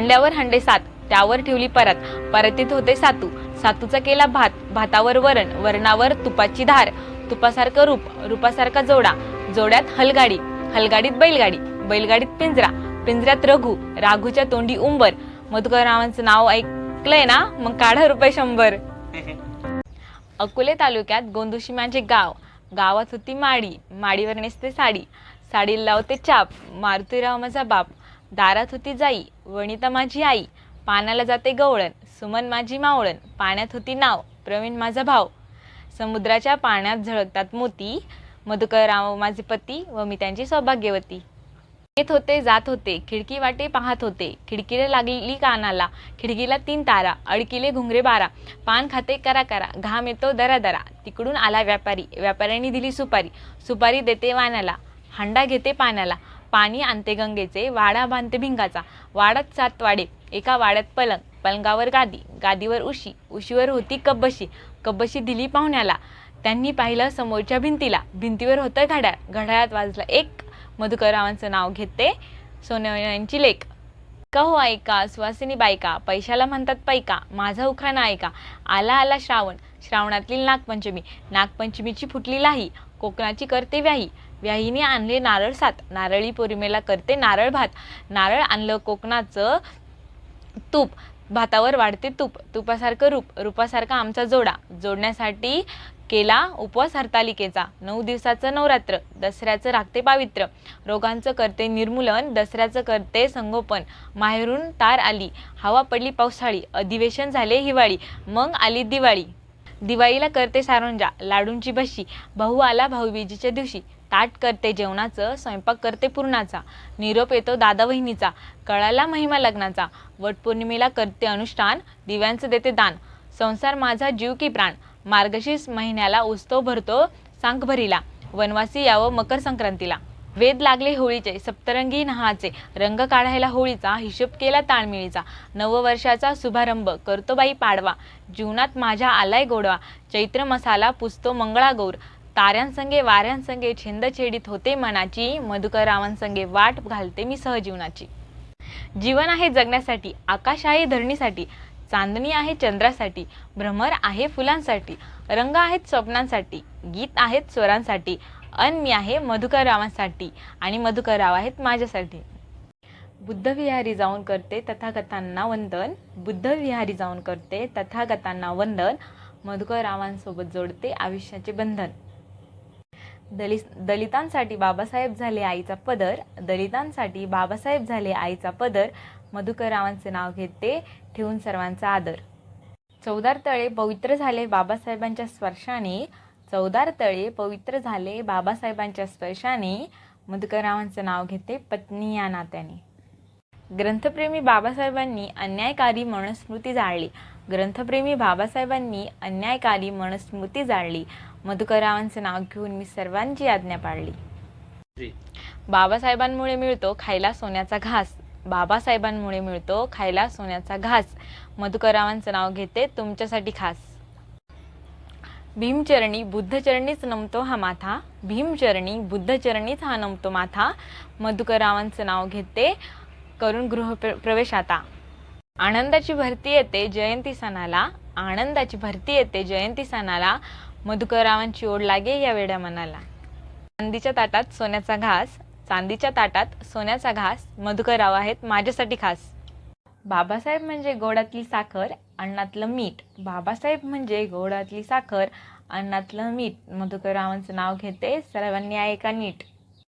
हांड्यावर हांडे सात त्यावर ठेवली परत. परतीत होते सातू. सातूचा केला भात. भातावर वरण वरणावर तुपाची धार. तुपासारखं रूप रूपासारखा जोडा. जोड्यात हलगाडी. हलगाडीत बैलगाडी. बैलगाडीत पिंजरा. पिंजऱ्यात रघु. राघूच्या तोंडी उंबर. मधुकररावांचं नाव ऐकलंय ना? मग काढा रुपये शंभर. अकोले तालुक्यात गोंदुशी माझे गाव. गावात होती माडी. माडीवर नेसते साडी. साडीला लावते चाप. मारुतीराव माझा बाप. दारात होती जाई वनिता माझी आई पानाला जाते गवळण सुमन माझी मावळण पाण्यात होती नाव प्रवीण माझा भाव समुद्राच्या पाण्यात झळकतात मोती मधुकरराव माझे पती व मी त्यांची सौभाग्यवती. येत होते जात होते खिडकी वाटे पाहत होते खिडकीला लागली कानाला खिडकीला तीन तारा अडकिले घुंगरे बारा पान खाते करा करा घाम येतो दरा दरा तिकडून आला व्यापारी व्यापाऱ्यांनी दिली सुपारी सुपारी देते वाण्याला हांडा घेते पाण्याला पाणी आणते गंगेचे वाडा बांधते भिंगाचा. वाडात सात वाडे एका वाड्यात पलंग पलंगावर गादी गादीवर उशी उशीवर होती कब्बशी. कब्बशी दिली पाहुण्याला. त्यांनी पाहिलं समोरच्या भिंतीला. भिंतीवर होतं घड्याळ. घड्याळात वाजलं एक. मधुकररावांचं नाव घेते सोनवण्यांची लेख. का हो ऐका सुवासिनी बायका पैशाला म्हणतात पैका माझा उखाणा ऐका. आला आला श्रावण. श्रावणातील नागपंचमी. नागपंचमीची फुटली लाही कोकणाची करते व्याही. व्याहीने आणले नारळ सात. नारळी पौर्णिमेला करते नारळ भात. नारळ आणलं कोकणाचं तूप. भातावर वाढते तूप. तुपासारखं रूप. रूपासारखा आमचा जोडा. जोडण्यासाठी केला उपवास हरतालिकेचा. नऊ दिवसाचं नवरात्र. दसऱ्याचं राखते पावित्र्य. रोगांचं करते निर्मूलन. दसऱ्याचं करते संगोपन. माहेरून तार आली. हवा पडली पावसाळी. अधिवेशन झाले हिवाळी. मग आली दिवाळी. दिवाळीला करते सारोंजा लाडूंची बशी भाऊ आला भाऊबीजीच्या दिवशी. ताट करते जेवणाचं स्वयंपाक करते पूर्णाचा. निरोप येतो दादा वहिनीचा कळाला महिमा लग्नाचा. वटपौर्णिमेला करते अनुष्ठान दिव्यांचं देते दान. संसार माझा जीव की प्राण. मार्गशीर्ष महिन्याला उत्सव भरतो सांखभरीला. वनवासी यावं मकर संक्रांतीला. वेद लागले होळीचे सप्तरंगी नहाचे रंग काढायला होळीचा हिशोब केला ताळमिळीचा नववर्षाचा शुभारंभ करतो बाई पाडवा. जीवनात माझ्या आलाय गोडवा. चैत्र मसाला पुसतो मंगळागौर. ताऱ्यांसंगे वाऱ्यांसंगे छिंद छेडीत होते मनाची. मधुकररावांसंगे वाट घालते मी सहजीवनाची. जीवन आहे जगण्यासाठी आकाश आहे धरणीसाठी. चांदणी आहे चंद्रासाठी. भ्रमर आहे फुलांसाठी. रंग आहेत स्वप्नांसाठी. गीत आहेत स्वरांसाठी. अन मी आहे मधुकररावांसाठी आणि मधुकरराव आहेत माझ्यासाठी. बुद्धविहारी जाऊन करते तथागतांना वंदन. बुद्धविहारी जाऊन करते तथागतांना वंदन. मधुकररावांसोबत जोडते आयुष्याचे बंधन. दलित दलितांसाठी बाबासाहेब झाले आईचा पदर. दलितांसाठी बाबासाहेब झाले आईचा पदर. मधुकररावांचे नाव घेते ठेवून सर्वांचा आदर. चौदार तळे पवित्र झाले बाबासाहेबांच्या स्पर्शाने. चौदार तळे पवित्र झाले बाबासाहेबांच्या स्पर्शाने. मधुकररावांचं नाव घेते पत्नी या नात्याने. ग्रंथप्रेमी बाबासाहेबांनी अन्यायकारी मनस्मृती जाळली. ग्रंथप्रेमी बाबासाहेबांनी अन्यायकारी मनस्मृती जाळली. मधुकररावांचं नाव घेऊन मी सर्वांची आज्ञा पाळली. बाबासाहेबांमुळे मिळतो खायला सोन्याचा घास. बाबासाहेबांमुळे मिळतो खायला सोन्याचा घास. मधुकररावांचं नाव घेते तुमच्यासाठी खास. भीमचरणी बुद्धचरणीच नमतो हा माथा. भीमचरणी बुद्धचरणीच हा नमतो माथा. मधुकररावांचं नाव घेते करून गृह प्रवेश आता आनंदाची भरती येते जयंती सणाला. आनंदाची भरती येते जयंती सणाला. मधुकररावांची ओढ लागे या वेड्या मनाला. चांदीच्या ताटात सोन्याचा घास. चांदीच्या ताटात सोन्याचा घास. मधुकरराव आहेत माझ्यासाठी खास. बाबासाहेब म्हणजे गोडातली साखर. अन्नातलं मीठ. बाबासाहेब म्हणजे गोडातली साखर अन्नातलं मीठ. मधुकररावांचं नाव घेते. सर्वांनी ऐका नीट.